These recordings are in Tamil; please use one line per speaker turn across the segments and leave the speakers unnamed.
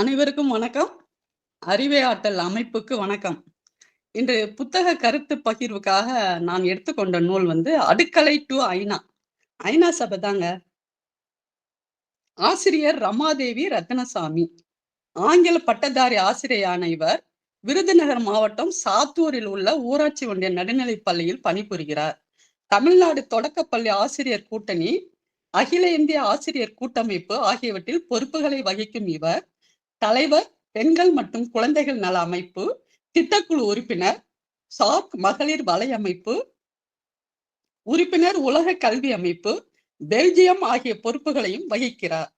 அனைவருக்கும் வணக்கம். அறிவே ஆற்றல் அமைப்புக்கு வணக்கம். இன்று புத்தக கருத்து பகிர்வுக்காக நான் எடுத்துக்கொண்ட நூல் வந்து அடுக்கலை டு ஐநா ஐநா சபை தாங்க. ஆசிரியர் ரமாதேவி ரத்னசாமி. ஆங்கில பட்டதாரி ஆசிரியரான இவர் விருதுநகர் மாவட்டம் சாத்தூரில் உள்ள ஊராட்சி ஒன்றிய நடுநிலைப் பள்ளியில் பணிபுரிகிறார். தமிழ்நாடு தொடக்கப்பள்ளி ஆசிரியர் கூட்டணி அகில இந்திய ஆசிரியர் கூட்டமைப்பு ஆகியவற்றில் பொறுப்புகளை வகிக்கும் இவர் தலைவர் பெண்கள் மற்றும் குழந்தைகள் நல அமைப்பு திட்டக்குழு உறுப்பினர் சாக் மகளிர் வலையமைப்பு உறுப்பினர் உலக கல்வி அமைப்பு பெல்ஜியம் ஆகிய பொறுப்புகளையும் வகிக்கிறார்.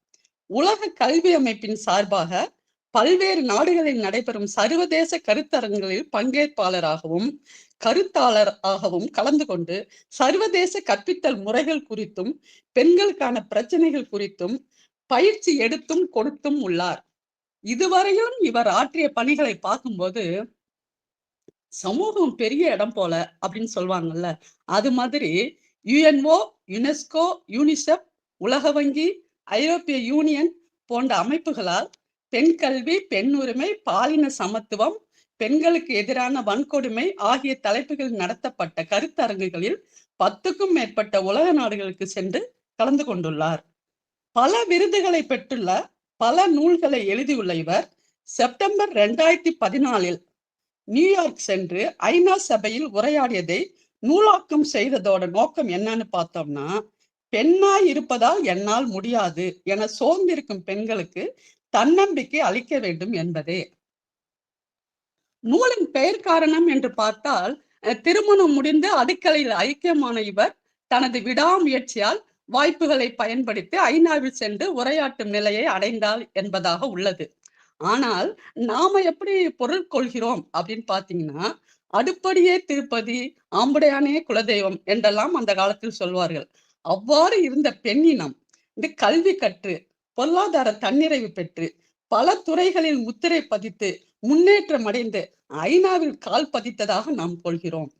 உலக கல்வி அமைப்பின் சார்பாக பல்வேறு நாடுகளில் நடைபெறும் சர்வதேச கருத்தரங்களில் பங்கேற்பாளராகவும் கருத்தாளர் ஆகவும் கலந்து கொண்டு சர்வதேச கற்பித்தல் முறைகள் குறித்தும் பெண்களுக்கான பிரச்சனைகள் குறித்தும் பயிற்சி எடுத்தும் கொடுத்தும் உள்ளார். இதுவரையிலும் இவர் ஆற்றிய பணிகளை பார்க்கும்போது சமூகம் பெரிய இடம் போல அப்படின்னு சொல்லுவாங்கல்ல. அது மாதிரி யுஎன்ஓ யுனெஸ்கோ யூனிசெப் உலக வங்கி ஐரோப்பிய யூனியன் போன்ற அமைப்புகளால் பெண் கல்வி பெண் உரிமை பாலின சமத்துவம் பெண்களுக்கு எதிரான வன்கொடுமை ஆகிய தலைப்புகளில் நடத்தப்பட்ட கருத்தரங்குகளில் பத்துக்கும் மேற்பட்ட உலக நாடுகளுக்கு சென்று கலந்து கொண்டுள்ளார். பல விருதுகளை பெற்றுள்ள பல நூல்களை எழுதியுள்ள இவர் செப்டம்பர் ரெண்டாயிரத்தி பதினாலில் நியூயார்க் சென்று ஐநா சபையில் உரையாடியதை நூலாக்கம் செய்ததோட நோக்கம் என்னன்னு பார்த்தோம்னா பெண்ணாய் இருப்பதால் என்னால் முடியாது என சோர்ந்திருக்கும் பெண்களுக்கு தன்னம்பிக்கை அளிக்க வேண்டும் என்பதே. நூலின் பெயர் காரணம் என்று பார்த்தால் திருமணம் முடிந்து அடுக்கலையில் ஐக்கியமான இவர் தனது விடாமுயற்சியால் வாய்ப்புகளை பயன்படுத்தி ஐநாவில் சென்று உரையாற்றும் நிலையை அடைந்தாள் என்பதாக உள்ளது. ஆனால் நாம எப்படி பொருள் கொள்கிறோம் அப்படின்னு பாத்தீங்கன்னா அடுப்படியே திருப்பதி ஆம்படையானே குலதெய்வம் என்றெல்லாம் அந்த காலத்தில் சொல்வார்கள். அவ்வாறு இருந்த பெண்ணினம் இந்த கல்வி கற்று பொருளாதார தன்னிறைவு பெற்று பல துறைகளில் முத்திரை பதித்து முன்னேற்றம் அடைந்து ஐநாவில் கால் பதித்ததாக நாம் கொள்கிறோம்.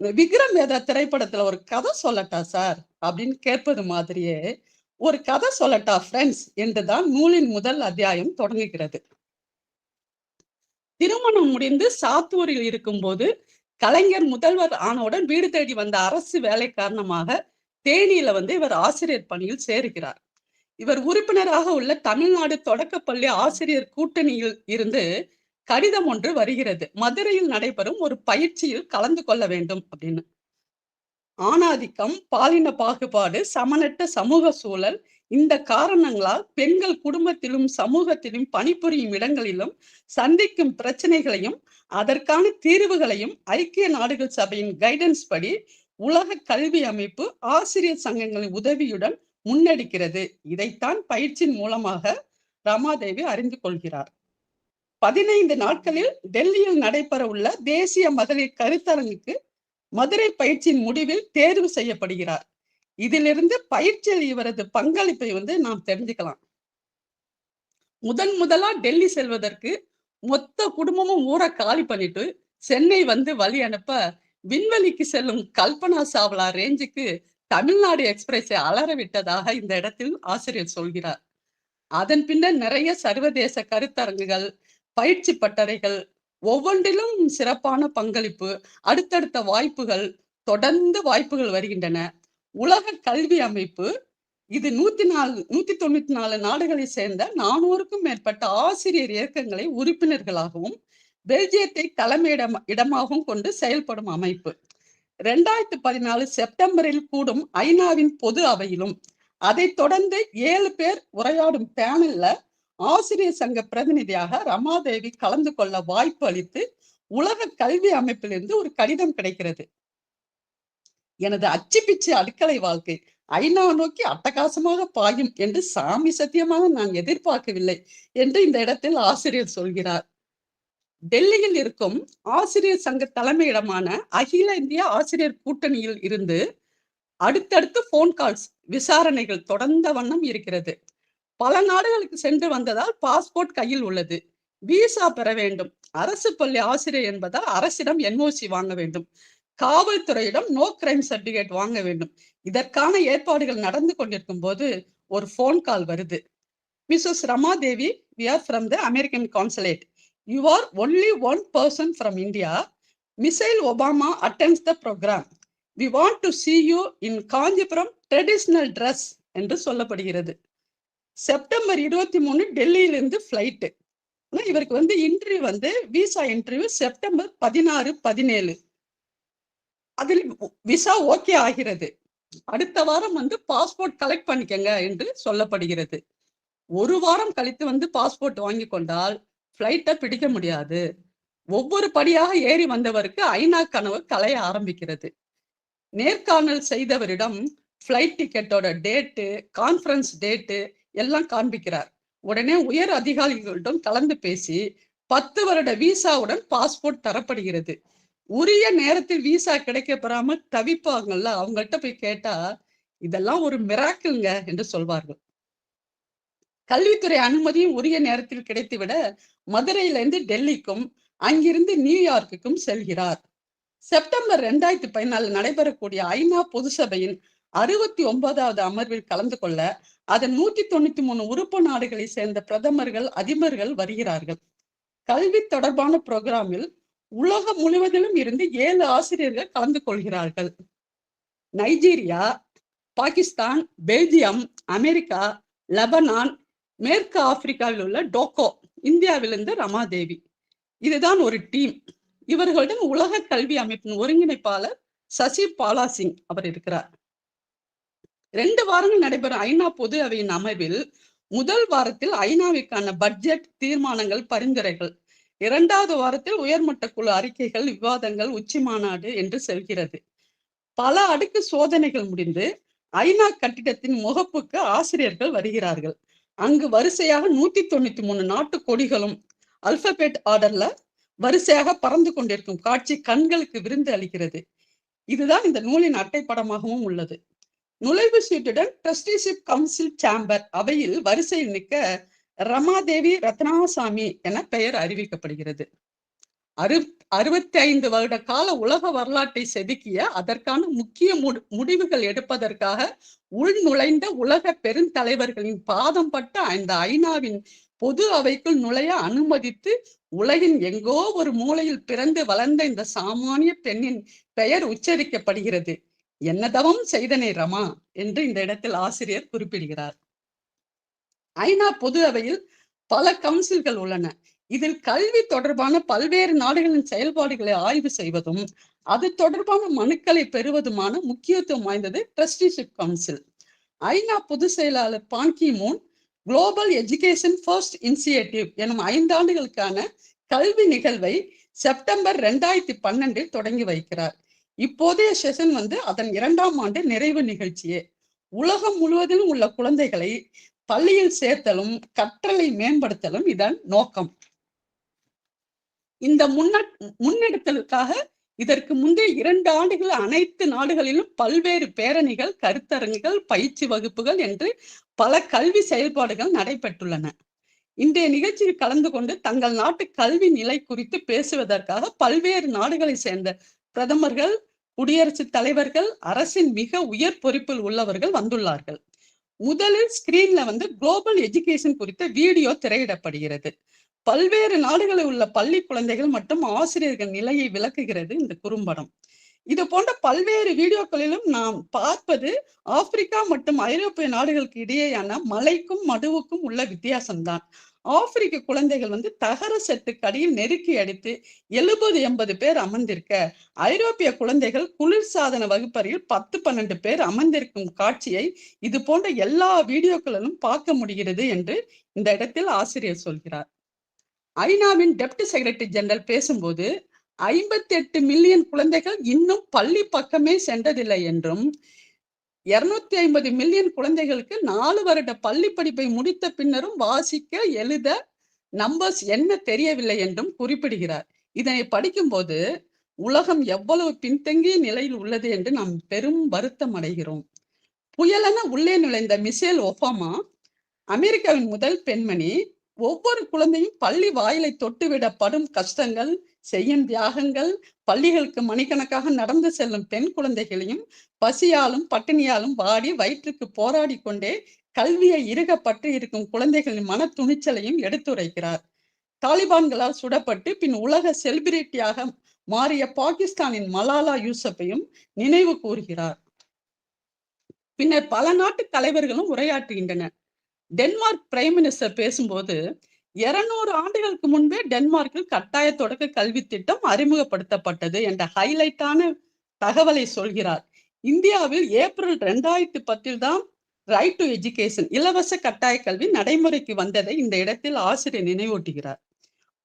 விக்ரம் வேதா திரைப்படத்துல ஒரு கதை சொல்லட்டா சார்? அப்படின்னு கேட்பது மாதிரியே ஒரு கதை சொல்லட்டா ஃப்ரெண்ட்ஸ் என்றுதான் நூலின் முதல் அத்தியாயம் தொடங்குகிறது. திருமணம் முடிந்து சாத்தூரில் இருக்கும்போது கலைஞர் முதல்வர் ஆனவுடன் வீடு தேடி வந்த அரசு வேலை காரணமாக தேனியில வந்து இவர் ஆசிரியர் பணியில் சேருகிறார். இவர் உறுப்பினராக உள்ள தமிழ்நாடு தொடக்கப்பள்ளி ஆசிரியர் கூட்டணியில் இருந்து கடிதம் ஒன்று வருகிறது. மதுரையில் நடைபெறும் ஒரு பயிற்சியில் கலந்து கொள்ள வேண்டும் அப்படின்னு. ஆணாதிக்கம் பாலின பாகுபாடு சமனற்ற சமூக சூழல் இந்த காரணங்களால் பெண்கள் குடும்பத்திலும் சமூகத்திலும் பணிபுரியும் இடங்களிலும் சந்திக்கும் பிரச்சனைகளையும் அதற்கான தீர்வுகளையும் ஐக்கிய நாடுகள் சபையின் கைடன்ஸ் படி உலக கல்வி அமைப்பு ஆசிரியர் சங்கங்களின் உதவியுடன் முன்னெடுக்கிறது. இதைத்தான் பயிற்சியின் மூலமாக ரமாதேவி அறிந்து கொள்கிறார். பதினைந்து நாட்களில் டெல்லியில் நடைபெற உள்ள தேசிய மகளிர் கருத்தரங்குக்கு மதுரை பயிற்சியின் முடிவில் தேர்வு செய்யப்படுகிறார். இதிலிருந்து பயிற்சியில் இவரது பங்களிப்பை வந்து நாம் தெரிஞ்சுக்கலாம். முதன் முதலா டெல்லி செல்வதற்கு மொத்த குடும்பமும் ஊரை காலி பண்ணிட்டு சென்னை வந்து வழி அனுப்ப விண்வெளிக்கு செல்லும் கல்பனா சாவ்லா ரேஞ்சுக்கு தமிழ்நாடு எக்ஸ்பிரஸை அலற விட்டதாக இந்த இடத்தில் ஆசிரியர் சொல்கிறார். அதன் பின்னர் நிறைய சர்வதேச கருத்தரங்குகள் பயிற்சி பட்டறைகள் ஒவ்வொன்றிலும் சிறப்பான பங்களிப்பு அடுத்தடுத்த வாய்ப்புகள் தொடர்ந்து வாய்ப்புகள் வருகின்றன. உலக கல்வி அமைப்பு இது நூத்தி நாலு நூத்தி தொண்ணூத்தி நாலு நாடுகளை சேர்ந்த நானூறுக்கும் மேற்பட்ட ஆசிரியர் இயக்கங்களை உறுப்பினர்களாகவும் பெல்ஜியத்தை தலைமையிடம் இடமாகவும் கொண்டு செயல்படும் அமைப்பு. ரெண்டாயிரத்தி பதினாலு செப்டம்பரில் கூடும் ஐநாவின் பொது அவையிலும் அதை தொடர்ந்து ஏழு பேர் உரையாடும் பேனல்ல ஆசிரியர் சங்க பிரதிநிதியாக ரமாதேவி கலந்து கொள்ள வாய்ப்பு அளித்து உலக கல்வி அமைப்பிலிருந்து ஒரு கடிதம் கிடைக்கிறது. எனது அச்சு பிச்சு அடுக்கலை வாழ்க்கை. ஐநா நோக்கி அட்டகாசமாக பாயும் என்று சாமி சத்தியமாக நான் எதிர்பார்க்கவில்லை என்று இந்த இடத்தில் ஆசிரியர் சொல்கிறார். டெல்லியில் இருக்கும் ஆசிரியர் சங்க தலைமையிடமான அகில இந்திய ஆசிரியர் கூட்டணியில் இருந்து அடுத்தடுத்து போன் கால்ஸ் விசாரணைகள் தொடர்ந்த வண்ணம் இருக்கிறது. பல நாடுகளுக்கு சென்று வந்ததால் பாஸ்போர்ட் கையில் உள்ளது. விசா பெற வேண்டும். அரசு பள்ளி ஆசிரியர் என்பதால் அரசிடம் என்ஓசி வாங்க வேண்டும். காவல்துறையிடம் நோ கிரைம் சர்டிபிகேட் வாங்க வேண்டும். இதற்கான ஏற்பாடுகள் நடந்து கொண்டிருக்கும் போது ஒரு போன் கால் வருது. Mrs Ramadevi we are from the American consulate you are only one person from India Michelle Obama attends the programme we want to see you in Kanchipuram traditional dress என்று சொல்லப்படுகிறது. செப்டம்பர் இருபத்தி மூணு டெல்லியிலிருந்து ஃப்ளைட்டு இவருக்கு வந்து இன்டர்வியூ வந்து விசா இன்டர்வியூ செப்டம்பர் பதினாறு பதினேழு. அதில் விசா ஓகே ஆகிறது. அடுத்த வாரம் வந்து பாஸ்போர்ட் கலெக்ட் பண்ணிக்கங்க என்று சொல்லப்படுகிறது. ஒரு வாரம் கழித்து வந்து பாஸ்போர்ட் வாங்கி கொண்டால் ஃப்ளைட்டை பிடிக்க முடியாது. ஒவ்வொரு படியாக ஏறி வந்தவருக்கு ஐநா கனவு கலைய ஆரம்பிக்கிறது. நேர்காணல் செய்தவரிடம் ஃப்ளைட் டிக்கெட்டோட டேட்டு கான்ஃபரன்ஸ் டேட்டு எல்லாம் காண்பிக்கிறார். உடனே உயர் அதிகாரிகளிடம் கலந்து பேசி பத்து வருட விசாவுடன் பாஸ்போர்ட் தரப்படுகிறது. உரிய நேரத்தில் விசா கிடைக்க பெறாம தவிப்பாங்கல்ல அவங்கள்ட்ட போய் கேட்டா இதெல்லாம் ஒரு மிராக்கிள்ங்க என்று சொல்வார்கள். கல்வித்துறை அனுமதியும் உரிய நேரத்தில் கிடைத்துவிட மதுரையிலிருந்து டெல்லிக்கும் அங்கிருந்து நியூயார்க்குக்கும் செல்கிறார். செப்டம்பர் ரெண்டாயிரத்தி பதினாலு நடைபெறக்கூடிய ஐநா பொது சபையின் அறுபத்தி ஒன்பதாவது அமர்வில் கலந்து கொள்ள அதன் நூத்தி தொண்ணூத்தி மூணு உறுப்பு நாடுகளை சேர்ந்த பிரதமர்கள் அதிபர்கள் வருகிறார்கள். கல்வி தொடர்பான புரோகிராமில் உலகம் முழுவதிலும் இருந்து ஏழு ஆசிரியர்கள் கலந்து கொள்கிறார்கள். Nigeria Pakistan Belgium America Lebanon மேற்கு ஆப்பிரிக்காவில் உள்ள டோக்கோ இந்தியாவிலிருந்து ரமாதேவி இதுதான் ஒரு டீம். இவர்களுடன் உலக கல்வி அமைப்பின் ஒருங்கிணைப்பாளர் சசி பாலா சிங் அவர் இருக்கிறார். ரெண்டு வாரங்கள் நடைபெறும் ஐநா பொது அவையின் அமர்வில் முதல் வாரத்தில் ஐநாவிற்கான பட்ஜெட் தீர்மானங்கள் பரிந்துரைகள். இரண்டாவது வாரத்தில் உயர்மட்ட குழு அறிக்கைகள் விவாதங்கள் உச்சி மாநாடு என்று செல்கிறது. பல அடுக்கு சோதனைகள் முடிந்து ஐநா கட்டிடத்தின் முகப்புக்கு ஆசிரியர்கள் வருகிறார்கள். அங்கு வரிசையாக நூத்தி தொண்ணூத்தி மூணு நாட்டு கொடிகளும் அல்பபெட் ஆர்டர்ல வரிசையாக பறந்து கொண்டிருக்கும் காட்சி கண்களுக்கு விருந்து அளிக்கிறது. இதுதான் இந்த நூலின் அட்டைப்படமாகவும் உள்ளது. நுழைவு சீட்டுடன் ட்ரஸ்டிஷிப் கவுன்சில் சேம்பர் அவையில் வரிசையில் நிற்க ரமாதேவி ரத்னாசாமி என பெயர் அறிவிக்கப்படுகிறது. அறு அறுபத்தி ஐந்து வருட கால உலக வரலாற்றை செதுக்கிய அதற்கான முக்கிய முடிவுகள் எடுப்பதற்காக உள் நுழைந்த உலக பெருந்தலைவர்களின் பாதம் பட்ட அந்த ஐநாவின் பொது அவைக்குள் நுழைய அனுமதித்து உலகின் எங்கோ ஒரு மூலையில் பிறந்து வளர்ந்த இந்த சாமானிய பெண்ணின் பெயர் உச்சரிக்கப்படுகிறது. என்ன தவம் செய்தனே ரமா என்று இந்த இடத்தில் ஆசிரியர் குறிப்பிடுகிறார். ஐநா பொது அவையில் பல கவுன்சில்கள் உள்ளன. இதில் கல்வி தொடர்பான பல்வேறு நாடுகளின் செயல்பாடுகளை ஆய்வு செய்வதும் அது தொடர்பான மனுக்களை பெறுவதுமான முக்கியத்துவம் வாய்ந்தது ட்ரஸ்டிஷிப் கவுன்சில். ஐநா பொதுச் செயலாளர் Ban Ki Moon global education first initiative எனும் ஐந்தாண்டுகளுக்கான கல்வி நிகழ்வை செப்டம்பர் ரெண்டாயிரத்தி பன்னெண்டில் தொடங்கி வைக்கிறார். இப்போதைய செஷன் வந்து அதன் இரண்டாம் ஆண்டு நிறைவு நிகழ்ச்சியே. உலகம் முழுவதிலும் உள்ள குழந்தைகளை பள்ளியில் சேர்த்தலும் கற்றலை மேம்படுத்தலும் இதன் நோக்கம். இந்த முன்ன முன்னெடுத்தலுக்காக இதற்கு முந்தைய இரண்டு ஆண்டுகள் அனைத்து நாடுகளிலும் பல்வேறு பேரணிகள் கருத்தரங்குகள் பயிற்சி வகுப்புகள் என்று பல கல்வி செயல்பாடுகள் நடைபெற்றுள்ளன. இன்றைய நிகழ்ச்சியில் கலந்து கொண்டு தங்கள் நாட்டு கல்வி நிலை குறித்து பேசுவதற்காக பல்வேறு நாடுகளை சேர்ந்த பிரதமர்கள் குடியரசுத் தலைவர்கள் அரசின் மிக உயர் பொறுப்பில் உள்ளவர்கள் வந்துள்ளார்கள். முதலில் ஸ்கிரீன்ல வந்து குளோபல் எஜுகேஷன் குறித்த வீடியோ திரையிடப்படுகிறது. பல்வேறு நாடுகளில் உள்ள பள்ளி குழந்தைகள் மற்றும் ஆசிரியர்கள் நிலையை விளக்குகிறது இந்த குறும்படம். இது போன்ற பல்வேறு வீடியோக்களிலும் நாம் பார்ப்பது ஆப்பிரிக்கா மற்றும் ஐரோப்பிய நாடுகளுக்கு இடையேயான மலைக்கும் மடுவுக்கும் உள்ள வித்தியாசம்தான். ஆப்பிரிக்க குழந்தைகள் வந்து தகர செட்டுக்கு அடியில் நெருக்கி அடித்து எழுபது எண்பது பேர் அமர்ந்திருக்க. ஐரோப்பிய குழந்தைகள் குளிர்சாதன வகுப்பறையில் பத்து பன்னெண்டு பேர் அமர்ந்திருக்கும் காட்சியை இது போன்ற எல்லா வீடியோக்களிலும் பார்க்க முடிகிறது என்று இந்த இடத்தில் ஆசிரியர் சொல்கிறார். ஐநாவின் டெப்டி செக்ரட்டரி ஜெனரல் பேசும்போது ஐம்பத்தி எட்டு மில்லியன் குழந்தைகள் இன்னும் பள்ளி பக்கமே சென்றதில்லை என்றும் இருநூத்தி ஐம்பது மில்லியன் குழந்தைகளுக்கு நாலு வருட பள்ளி படிப்பை முடித்த பின்னரும் வாசிக்க எழுத நம்பர்ஸ் என்ன தெரியவில்லை என்றும் குறிப்பிடுகிறார். இதனை படிக்கும்போது உலகம் எவ்வளவு பின்தங்கிய நிலையில் உள்ளது என்று நாம் பெரும் வருத்தம் அடைகிறோம். புயலென உள்ளே நுழைந்த மிசேல் ஒபாமா அமெரிக்காவின் முதல் பெண்மணி ஒவ்வொரு குழந்தையும் பள்ளி வாயிலை தொட்டுவிடப்படும் கஷ்டங்கள் செய்யும் தியாகங்கள் பள்ளிகளுக்கு மணிக்கணக்காக நடந்து செல்லும் பெண் குழந்தைகளையும் பசியாலும் பட்டினியாலும் வாடி வயிற்றுக்கு போராடி கொண்டே கல்வியை இருக பற்றி இருக்கும் குழந்தைகளின் மன துணிச்சலையும் எடுத்துரைக்கிறார். தாலிபான்களால் சுடப்பட்டு பின் உலக செலிபிரிட்டியாக மாறிய பாகிஸ்தானின் மலாலா யூசப்பையும் நினைவு கூறுகிறார். பின்னர் பல நாட்டு தலைவர்களும் உரையாற்றுகின்றனர். டென்மார்க் பிரைம் மினிஸ்டர் பேசும்போது இருநூறு ஆண்டுகளுக்கு முன்பே டென்மார்க்கில் கட்டாய தொடக்க கல்வி திட்டம் அறிமுகப்படுத்தப்பட்டது என்ற ஹைலைட்டான தகவலை சொல்கிறார். இந்தியாவில் ஏப்ரல் ரெண்டாயிரத்தி பத்தில் தான் ரைட் டு எஜுகேஷன் இலவச கட்டாய கல்வி நடைமுறைக்கு வந்ததை இந்த இடத்தில் ஆசிரியர் நினைவூட்டுகிறார்.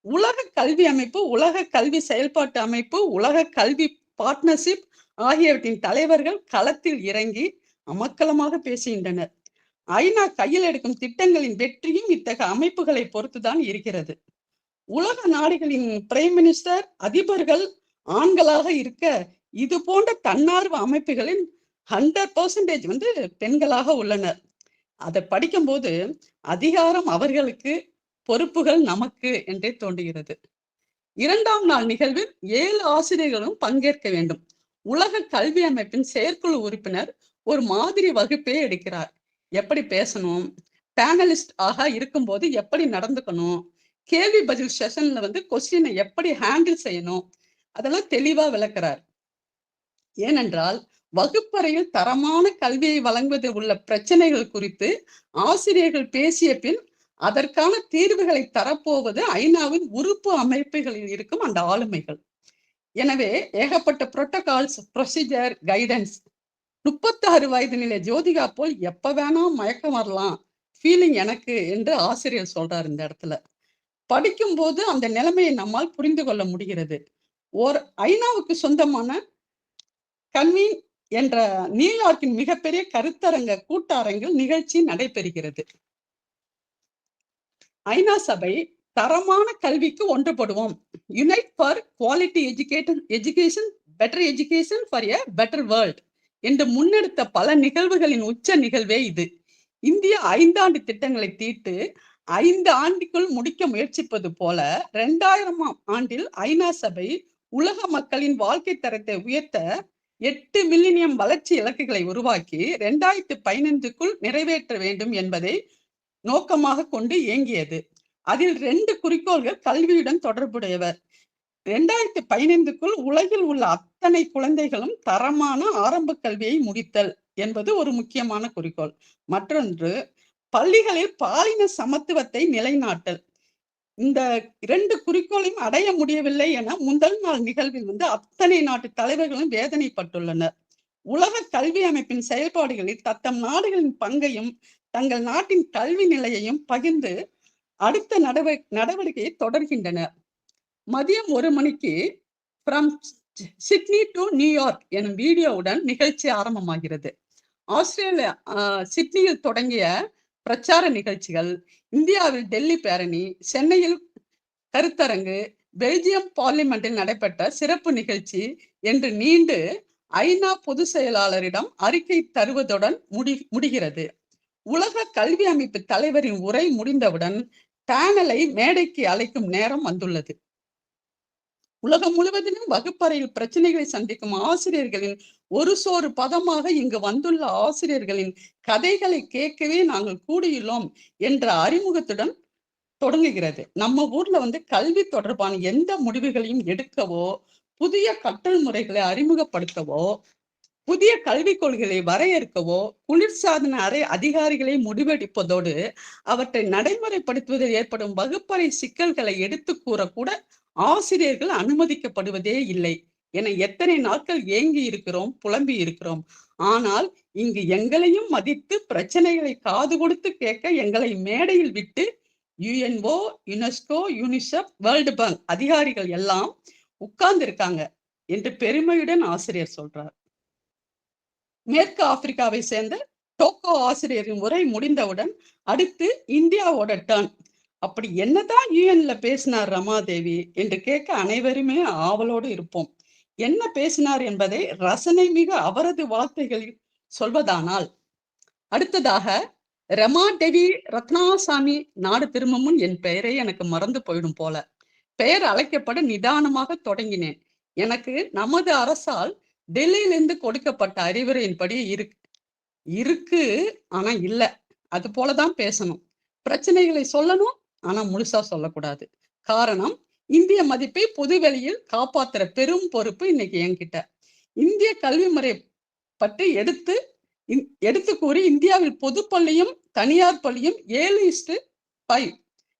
உலக கல்வி அமைப்பு உலக கல்வி செயல்பாட்டு அமைப்பு உலக கல்வி பார்ட்னர்ஷிப் ஆகியவற்றின் தலைவர்கள் களத்தில் இறங்கி அமக்கலமாக பேசுகின்றனர். ஐநா கையில் எடுக்கும் திட்டங்களின் வெற்றியும் இத்தகைய அமைப்புகளை பொறுத்துதான் இருக்கிறது. உலக நாடுகளின் பிரைம் மினிஸ்டர் அதிபர்கள் ஆண்களாக இருக்க இது போன்ற தன்னார்வ அமைப்புகளின் ஹண்ட்ரட் பர்சன்டேஜ் வந்து பெண்களாக உள்ளனர். அதை படிக்கும்போது அதிகாரம் அவர்களுக்கு பொறுப்புகள் நமக்கு என்றே தோன்றுகிறது. இரண்டாம் நாள் நிகழ்வில் ஏழு ஆசிரியர்களும் பங்கேற்க வேண்டும். உலக கல்வி அமைப்பின் செயற்குழு உறுப்பினர் ஒரு மாதிரி வகுப்பே எடுக்கிறார். எப்படி பேசணும்? பேனலிஸ்ட் ஆக இருக்கும்போது எப்படி நடந்துக்கணும்? கேள்வி பதில் செஷன்ல வந்து கொஸ்டினை எப்படி ஹேண்டில் செய்யணும்? அதெல்லாம் தெளிவா விளக்குறார். ஏனென்றால் வகுப்பறையில் தரமான கல்வியை வழங்குவதில் உள்ள பிரச்சனைகள் குறித்து ஆசிரியர்கள் பேசிய பின் அதற்கான தீர்வுகளை தரப்போவது ஐநாவின் உறுப்பு அமைப்புகளில் இருக்கும் அந்த ஆளுமைகள். எனவே ஏகப்பட்ட புரோட்டோகால்ஸ் ப்ரொசீஜர் கைடன்ஸ் முப்பத்தாறு வயது நிலை ஜோதிகா போல் எப்ப வேணா மயக்கம் வரலாம். ஃபீலிங் எனக்கு என்று ஆசிரியர் சொல்றார் இந்த இடத்துல. படிக்கும்போது அந்த நிலைமையை நம்மால் புரிந்து கொள்ள முடிகிறது. ஓர் ஐநாவுக்கு சொந்தமான கன்வீன் என்ற நியூயார்க்கின் மிகப்பெரிய கருத்தரங்க கூட்டரங்கில் நிகழ்ச்சி நடைபெறுகிறது. ஐநா சபை தரமான கல்விக்கு ஒன்றுபடுவோம். Unite for quality education education better education for a better world என்று முன்னெடுத்த பல நிகழ்வுகளின் உச்ச நிகழ்வே இது. இந்திய ஐந்தாண்டு திட்டங்களை தீட்டு ஐந்து ஆண்டுக்குள் முடிக்க முயற்சிப்பது போல இரண்டாயிரமாம் ஆண்டில் ஐநா சபை உலக மக்களின் வாழ்க்கை தரத்தை உயர்த்த எட்டு மில்லினியம் வளர்ச்சி இலக்குகளை உருவாக்கி இரண்டாயிரத்து பதினைந்துக்குள் நிறைவேற்ற வேண்டும் என்பதை நோக்கமாக கொண்டு இயங்கியது. அதில் ரெண்டு குறிக்கோள்கள் கல்வியுடன் தொடர்புடையவர் ரெண்டாயிரத்தி பதினைந்துக்குள் உலகில் உள்ள அத்தனை குழந்தைகளும் தரமான ஆரம்ப கல்வியை முடித்தல் என்பது ஒரு முக்கியமான குறிக்கோள். மற்றொன்று பள்ளிகளில் பாலின சமத்துவத்தை நிலைநாட்டல். இந்த இரண்டு குறிக்கோளையும் அடைய முடியவில்லை என முதல் நாள் நிகழ்வில் வந்து அத்தனை நாட்டு தலைவர்களும் வேதனைப்பட்டுள்ளனர். உலக கல்வி அமைப்பின் செயல்பாடுகளில் தத்தம் நாடுகளின் பங்கையும் தங்கள் நாட்டின் கல்வி நிலையையும் பகிர்ந்து அடுத்த நடவ நடவடிக்கையை தொடர்கின்றனர். மதியம் ஒரு மணிக்கு ஃப்ரம் சிட்னி டு நியூயார்க் எனும் வீடியோவுடன் நிகழ்ச்சி ஆரம்பமாகிறது. ஆஸ்திரேலியா சிட்னியில் தொடங்கிய பிரச்சார நிகழ்ச்சிகள் இந்தியாவில் டெல்லி பேரணி சென்னையில் கருத்தரங்கு பெல்ஜியம் பார்லிமெண்டில் நடைபெற்ற சிறப்பு நிகழ்ச்சி என்று நீண்டு ஐநா பொதுச் செயலாளரிடம் அறிக்கை தருவதுடன் முடி முடிகிறது. உலக கல்வி அமைப்பு தலைவரின் உரை முடிந்தவுடன் பேனலை மேடைக்கு அழைக்கும் நேரம் வந்துள்ளது. உலகம் முழுவதிலும் வகுப்பறையில் பிரச்சனைகளை சந்திக்கும் ஆசிரியர்களின் ஒரு சோறு பதமாக இங்கு வந்துள்ள ஆசிரியர்களின் கதைகளை கேட்கவே நாங்கள் கூடியுள்ளோம் என்ற அறிமுகத்துடன் தொடங்குகிறது. நம்ம ஊர்ல வந்து கல்வி தொடர்பான எந்த முடிவுகளையும் எடுக்கவோ புதிய கற்றல் முறைகளை அறிமுகப்படுத்தவோ புதிய கல்விக் கொள்கைகளை வரையறுக்கவோ குளிர்சாதன அறை அதிகாரிகளை முடிவெடுப்பதோடு அவற்றை நடைமுறைப்படுத்துவதில் ஏற்படும் வகுப்பறை சிக்கல்களை எடுத்து கூறக்கூட ஆசிரியர்கள் அனுமதிக்கப்படுவதே இல்லை. என எத்தனை நாட்கள் ஏங்கி இருக்கிறோம் புலம்பி இருக்கிறோம். ஆனால் இங்கு எங்களையும் மதித்து பிரச்சனைகளை காது கொடுத்து கேட்க எங்களை மேடையில் விட்டு UNO UNESCO UNICEF world bank அதிகாரிகள் எல்லாம் உட்கார்ந்து இருக்காங்க என்று பெருமையுடன் ஆசிரியர் சொல்றார். மேற்கு ஆப்பிரிக்காவை சேர்ந்த டோக்கோ ஆசிரியரின் உரை முடிந்தவுடன் அடுத்து இந்தியாவோட டர்ன். அப்படி என்னதான் யூஎன்ல பேசினார் ரமாதேவி என்று கேட்க அனைவருமே ஆவலோடு இருப்போம். என்ன பேசினார் என்பதை ரசனை மிக அவரது வார்த்தைகளில் சொல்வதானால் அடுத்ததாக ரமா தேவி ரத்னாசாமி நாடு திரும்பமும் என் பெயரை எனக்கு மறந்து போயிடும் போல. பெயர் அழைக்கப்பட நிதானமாக தொடங்கினேன். எனக்கு நமது அரசால் டெல்லியிலிருந்து கொடுக்கப்பட்ட அறிவுரையின்படி இருக்கு இருக்கு ஆனா இல்ல. அது போலதான் பேசணும். பிரச்சனைகளை சொல்லணும் ஆனா முழுசா சொல்லக்கூடாது. காரணம் இந்திய மதிப்பை பொதுவெளியில் காப்பாத்துற பெரும் பொறுப்பு இன்னைக்கு என்கிட்ட. இந்திய கல்வி முறை பற்றி எடுத்து எடுத்து கூறி இந்தியாவில் பொது பள்ளியும் தனியார் பள்ளியும் ஏழு இஸ்டு ஃபைவ்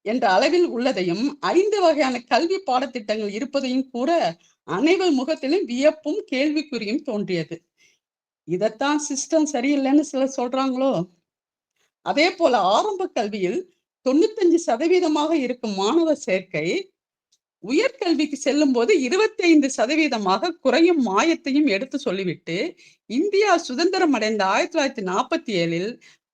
என்ற அளவில் உள்ளதையும் ஐந்து வகையான கல்வி பாடத்திட்டங்கள் இருப்பதையும் கூற அனைவர் முகத்திலும் வியப்பும் கேள்விக்குறியும் தோன்றியது. இதத்தான் சிஸ்டம் சரியில்லைன்னு சிலர் சொல்றாங்களோ? அதே போல ஆரம்ப கல்வியில் தொண்ணூத்தஞ்சு சதவீதமாக இருக்கும் மாணவர் சேர்க்கை உயர்கல்விக்கு செல்லும் போது இருபத்தி ஐந்து சதவீதமாக குறையும் மாயத்தையும் எடுத்து சொல்லிவிட்டு இந்தியா சுதந்திரம் அடைந்த ஆயிரத்தி தொள்ளாயிரத்தி நாற்பத்தி ஏழில்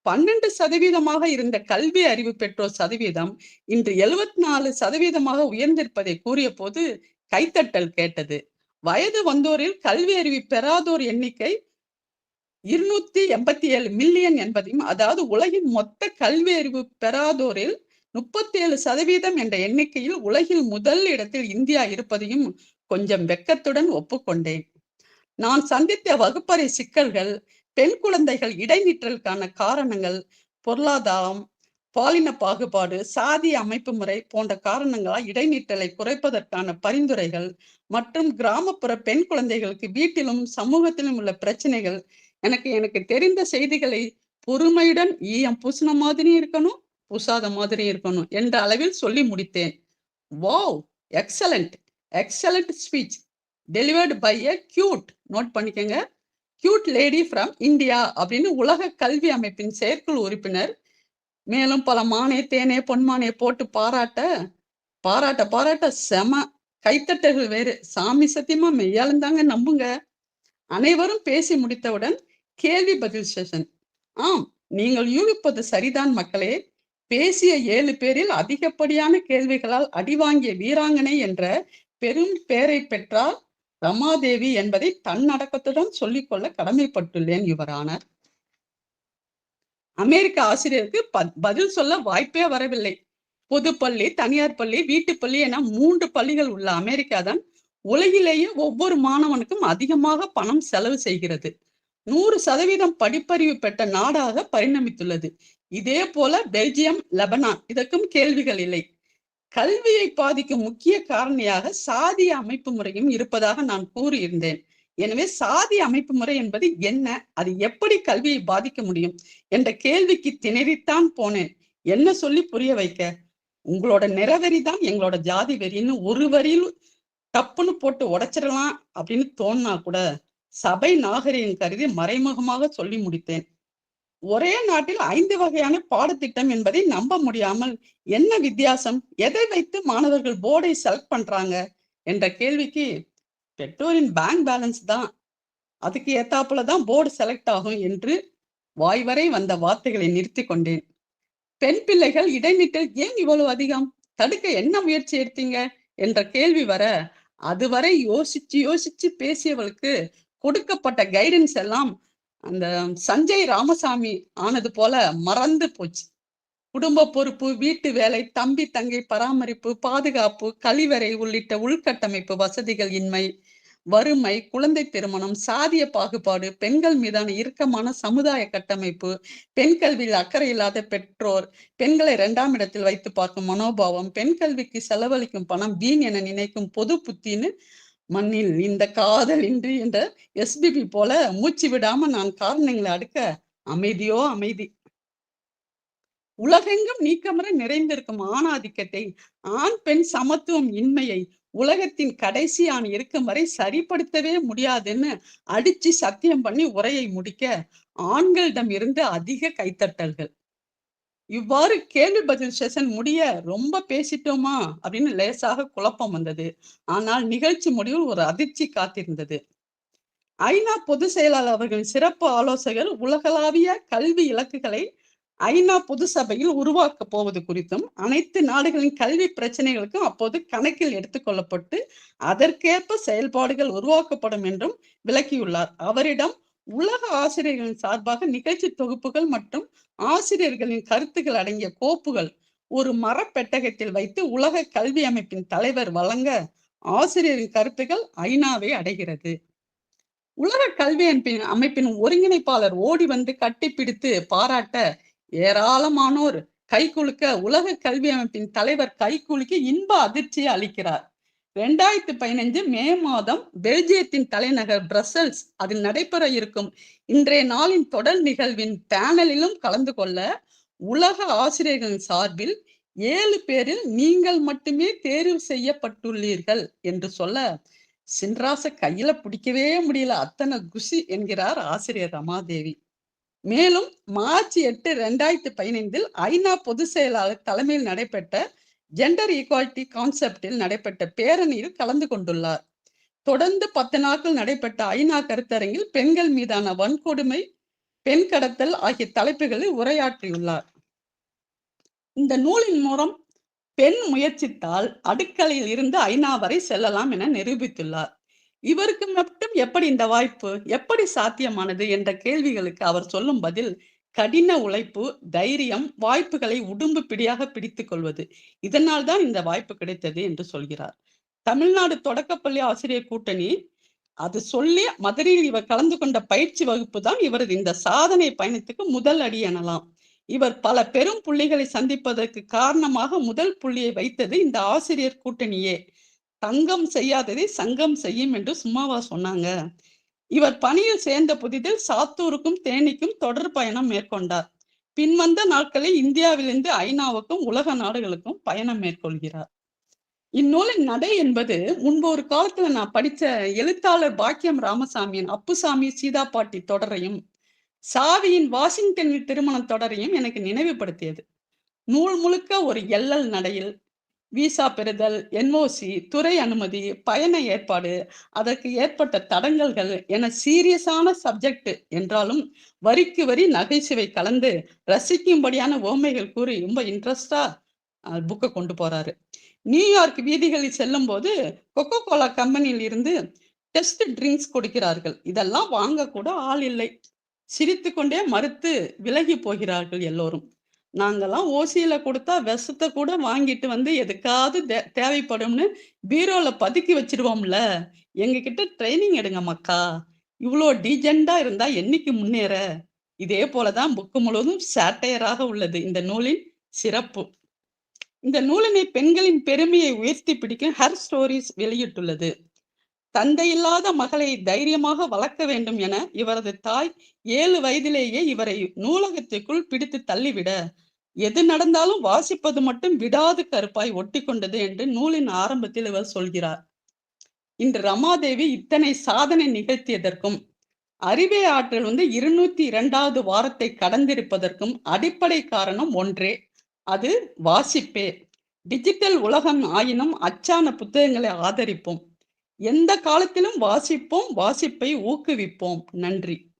பன்னெண்டு சதவீதமாக இருந்த கல்வி அறிவு பெற்றோர் சதவீதம் இன்று எழுபத்தி நாலு சதவீதமாக உயர்ந்திருப்பதை கூறிய போது கைத்தட்டல் கேட்டது. வயது வந்தோரில் கல்வி அறிவு பெறாதோர் எண்ணிக்கை இருநூத்தி எண்பத்தி ஏழு மில்லியன் என்பதையும் அதாவது உலகின் மொத்த கல்வி அறிவு பெறாதோரில் முப்பத்தி ஏழு சதவீதம் என்ற எண்ணிக்கையில் உலகில் முதல் இடத்தில் இந்தியா இருப்பதையும் கொஞ்சம் வெக்கத்துடன் ஒப்புக்கொண்டேன். நான் சந்தித்த வகுப்பறை சிக்கல்கள் பெண் குழந்தைகள் இடைநிற்றலுக்கான காரணங்கள் பொருளாதாரம் பாலின பாகுபாடு சாதி அமைப்பு முறை போன்ற காரணங்களால் இடைநிற்றலை குறைப்பதற்கான பரிந்துரைகள் மற்றும் கிராமப்புற பெண் குழந்தைகளுக்கு வீட்டிலும் சமூகத்திலும் உள்ள பிரச்சனைகள் எனக்கு எனக்கு தெரிந்த செய்திகளை பொறுமையுடன் ஈயம் பூசின மாதிரி இருக்கணும் பூசாத மாதிரி இருக்கணும் என்ற அளவில் சொல்லி முடித்தேன். Wow! Excellent! Excellent speech! Delivered by a cute! Note பண்ணிக்கங்க. கியூட் லேடி ஃப்ரம் இந்தியா அப்படின்னு உலக கல்வி அமைப்பின் செயற்குழு உறுப்பினர் மேலும் பல மானே தேனே பொன்மானே போட்டு பாராட்ட பாராட்ட பாராட்ட செம கைத்தட்டர்கள் வேறு. சாமி சத்தியமா மெய்யாலுந்தாங்க நம்புங்க. அனைவரும் பேசி முடித்தவுடன் கேள்வி பதில் செஷன் ஆம் நீங்கள் யூகிப்பது சரிதான் மக்களே. பேசிய ஏழு பேரில் அதிகப்படியான கேள்விகளால் அடிவாங்கிய வீராங்கனை என்ற பெரும் பெயரை பெற்றால் ரமாதேவி என்பதை தன்னடக்கத்துடன் சொல்லிக்கொள்ள கடமைப்பட்டுள்ளேன் யுவரானர் அமெரிக்க ஆசிரியருக்கு பதில் சொல்ல வாய்ப்பே வரவில்லை. பொதுப்பள்ளி தனியார் பள்ளி வீட்டு பள்ளி என மூன்று பள்ளிகள் உள்ள அமெரிக்கா தான் உலகிலேயே ஒவ்வொரு மாணவனுக்கும் அதிகமாக பணம் செலவு செய்கிறது. நூறு சதவீதம் படிப்பறிவு பெற்ற நாடாக பரிணமித்துள்ளது. இதே போல பெல்ஜியம் லெபனான் இதற்கும் கேள்விகள் இல்லை. கல்வியை பாதிக்கும் முக்கிய காரணியாக சாதிய அமைப்பு முறையும் இருப்பதாக நான் கூறியிருந்தேன். எனவே சாதி அமைப்பு முறை என்பது என்ன? அது எப்படி கல்வியை பாதிக்க முடியும்? என்ற கேள்விக்கு திணறித்தான் போனேன். என்ன சொல்லி புரிய வைக்க? உங்களோட நிறவெறி தான் எங்களோட ஜாதி வெறின்னு ஒரு வரியில் தப்புன்னு போட்டு உடைச்சிடலாம் அப்படின்னு தோணுனா கூட சபை நாகரிகம் கருதி மறைமுகமாக சொல்லி முடித்தேன். ஒரே நாட்டில் ஐந்து வகையான பாடத்திட்டம் என்பதை நம்ப முடியாமல் என்ன வித்தியாசம்? எதை வைத்து மாணவர்கள் போர்டை செலக்ட் பண்றாங்க? என்ற கேள்விக்கு பெற்றோரின் பேங்க் பேலன்ஸ் தான். அதுக்கு ஏத்தாப்புல தான் போர்டு செலக்ட் ஆகும் என்று வாய்வரை வந்த வார்த்தைகளை நிறுத்தி கொண்டேன். பெண் பிள்ளைகள் இடைநிட்டல் ஏன் இவ்வளவு அதிகம்? தடுக்க என்ன முயற்சி எடுத்தீங்க? என்ற கேள்வி வர அதுவரை யோசிச்சு யோசிச்சு பேசியவளுக்கு கொடுக்கப்பட்ட கைடன்ஸ் எல்லாம் அந்த சஞ்சய் ராமசாமி ஆனது போல மறந்து போச்சு. குடும்ப பொறுப்பு வீட்டு வேலை தம்பி தங்கை பராமரிப்பு பாதுகாப்பு கழிவறை உள்ளிட்ட உள்கட்டமைப்பு வசதிகள் இன்மை வறுமை குழந்தை திருமணம் சாதிய பாகுபாடு பெண்கள் மீதான இறுக்கமான சமுதாய கட்டமைப்பு பெண் கல்வியில் அக்கறை இல்லாத பெற்றோர் பெண்களை இரண்டாம் இடத்தில் வைத்து பார்க்கும் மனோபாவம் பெண் கல்விக்கு செலவழிக்கும் பணம் வீண் என நினைக்கும் பொது புத்தின்னு மண்ணில் இந்த காதல் இன்றி என்ற எஸ்பிபி போல மூச்சு விடாம நான் காரணங்களை அடுக்க அமைதியோ அமைதி. உலகெங்கும் நீக்கமர நிறைந்திருக்கும் ஆணாதிக்கத்தை ஆண் பெண் சமத்துவம் இன்மையை உலகத்தின் கடைசி ஆண் இருக்கும் வரை சரிப்படுத்தவே முடியாதுன்னு அடிச்சு சத்தியம் பண்ணி உரையை முடிக்க ஆண்களிடம் இருந்து அதிக கைத்தட்டல்கள். இவ்வாறு கேள்வி பதில் செஷன் முடிய ரொம்ப பேசிட்டோமா அப்படின்னு லேசாக குழப்பம் வந்தது. ஆனால் நிகழ்ச்சி முடிவில் ஒரு அதிர்ச்சி காத்திருந்தது. ஐநா பொதுச் செயலாளர் அவர்களின் சிறப்பு ஆலோசகர் உலகளாவிய கல்வி இலக்குகளை ஐநா பொது சபையில் உருவாக்க போவது குறித்தும் அனைத்து நாடுகளின் கல்வி பிரச்சனைகளுக்கும் அப்போது கணக்கில் எடுத்துக்கொள்ளப்பட்டு அதற்கேற்ப செயல்பாடுகள் உருவாக்கப்படும் என்றும் விளக்கியுள்ளார். அவரிடம் உலக ஆசிரியர்களின் சார்பாக நிகழ்ச்சி தொகுப்புகள் மற்றும் ஆசிரியர்களின் கருத்துக்கள் அடங்கிய கோப்புகள் ஒரு மரப்பெட்டகத்தில் வைத்து உலக கல்வி அமைப்பின் தலைவர் வழங்க ஆசிரியரின் கருத்துக்கள் ஐநாவை அடைகிறது. உலக கல்வி அமைப்பின் அமைப்பின் ஒருங்கிணைப்பாளர் ஓடி வந்து கட்டிப்பிடித்து பாராட்ட ஏராளமானோர் கைகுலுக்க உலக கல்வி அமைப்பின் தலைவர் கைகுலுக்கி இன்ப அதிர்ச்சியை அளிக்கிறார். ரெண்டாயிரத்தி பதினைஞ்சு மே மாதம் பெல்ஜியத்தின் தலைநகர் பிரசல்ஸ் அதில் நடைபெற இருக்கும் இன்றைய நாளின் தொடர் நிகழ்வின் பேனலிலும் கலந்து கொள்ள உலக ஆசிரியர்களின் சார்பில் ஏழு பேரில் நீங்கள் மட்டுமே தேர்வு செய்யப்பட்டுள்ளீர்கள் என்று சொல்ல சின்ராச கையில பிடிக்கவே முடியல. அத்தனை குஷி என்கிறார் ஆசிரியர் ரமாதேவி. மேலும் மார்ச் எட்டு ரெண்டாயிரத்தி பதினைந்தில் ஐநா பொதுச் செயலாளர் தலைமையில் நடைபெற்ற ஜெண்டர் ஈக்வாலிட்டி கான்செப்டில் நடைபெற்ற பேரணியில் கலந்து கொண்டுள்ளார். தொடர்ந்து பத்து நாட்கள் நடைபெற்ற ஐநா கருத்தரங்கில் பெண்கள் மீதான வன்கொடுமை பெண் கடத்தல் ஆகிய தலைப்புகளில் உரையாற்றியுள்ளார். இந்த நூலின் மூலம் பெண் முயற்சித்தால் அடுக்கலையில் இருந்து ஐநா வரை செல்லலாம் என நிரூபித்துள்ளார். இவருக்கு மட்டும் எப்படி இந்த வாய்ப்பு எப்படி சாத்தியமானது என்ற கேள்விகளுக்கு அவர் சொல்லும் பதில் கடின உழைப்பு தைரியம் வாய்ப்புகளை உடும்பு பிடியாக பிடித்துக் கொள்வது. இதனால் தான் இந்த வாய்ப்பு கிடைத்தது என்று சொல்கிறார். தமிழ்நாடு தொடக்கப்பள்ளி ஆசிரியர் கூட்டணி அது சொல்லி மதுரையில் இவர் கலந்து கொண்ட பயிற்சி வகுப்பு தான் இவரது இந்த சாதனை பயணத்துக்கு முதல் அடி எனலாம். இவர் பல பெரும் புள்ளிகளை சந்திப்பதற்கு காரணமாக முதல் புள்ளியை வைத்தது இந்த ஆசிரியர் கூட்டணியே. தங்கம் செய்யாததை சங்கம் செய்யும் என்று சும்மாவா சொன்னாங்க. இவர் பணியில் சேர்ந்த புதிதில் சாத்தூருக்கும் தேனிக்கும் தொடர் பயணம் மேற்கொண்டார். பின்வந்த நாட்களில் இந்தியாவிலிருந்து ஐநாவுக்கும் உலக நாடுகளுக்கும் பயணம் மேற்கொள்கிறார். இந்நூலின் நடை என்பது முன்பு ஒரு காலத்துல நான் படிச்ச எழுத்தாளர் பாக்கியம் ராமசாமியின் அப்புசாமி சீதா பாட்டி தொடரையும் சாவியின் வாஷிங்டனில் திருமணம் தொடரையும் எனக்கு நினைவுபடுத்தியது. நூல் முழுக்க ஒரு எல்லல் நடையில் விசா பெறுதல் என்ஓசி துறை அனுமதி பயண ஏற்பாடு அதற்கு ஏற்பட்ட தடங்கல்கள் என சீரியஸான சப்ஜெக்ட் என்றாலும் வரிக்கு வரி நகைச்சுவை கலந்து ரசிக்கும்படியான ஓமைகள் கூறி ரொம்ப இன்ட்ரெஸ்டா புக்கை கொண்டு போறாரு. நியூயார்க் வீதிகளில் செல்லும் போது கொக்கோ கோலா கம்பெனியில் இருந்து டெஸ்ட் ட்ரிங்க்ஸ் கொடுக்கிறார்கள். இதெல்லாம் வாங்க கூட ஆள் இல்லை. சிரித்து கொண்டே மறுத்து விலகி போகிறார்கள் எல்லோரும். நாங்கெல்லாம் ஓசியில கொடுத்தா விஷத்தை கூட வாங்கிட்டு வந்து எதுக்காவது தேவைப்படும்னு பீரோல பதுக்கி வச்சிருவோம்ல. எங்க கிட்ட ட்ரைனிங் எடுங்க மக்கா. இவ்வளோ டீஜெண்டா இருந்தா என்னைக்கு முன்னேற? இதே போலதான் புக்கு முழுவதும் சாட்டையராக உள்ளது. இந்த நூலின் சிறப்பு. இந்த நூலினை பெண்களின் பெருமையை உயர்த்தி பிடிக்கும் ஹர் ஸ்டோரிஸ் வெளியிட்டுள்ளது. தந்தையில்லாத மகளை தைரியமாக வளர்க்க வேண்டும் என இவரது தாய் ஏழு வயதிலேயே இவரை நூலகத்திற்குள் பிடித்து தள்ளிவிட எது நடந்தாலும் வாசிப்பது மட்டும் விடாது கருப்பாய் ஒட்டி கொண்டது என்று நூலின் ஆரம்பத்தில் இவர் சொல்கிறார். இன்று ரமாதேவி இத்தனை சாதனை நிகழ்த்தியதற்கும் அறிவே ஆற்றல் வந்து இருநூத்தி இரண்டாவது வாரத்தை கடந்திருப்பதற்கும் அடிப்படை காரணம் ஒன்றே அது வாசிப்பே. டிஜிட்டல் உலகம் ஆயினும் அச்சான புத்தகங்களை ஆதரிப்போம். எந்த காலத்திலும் வாசிப்போம் வாசிப்பை ஊக்குவிப்போம். நன்றி.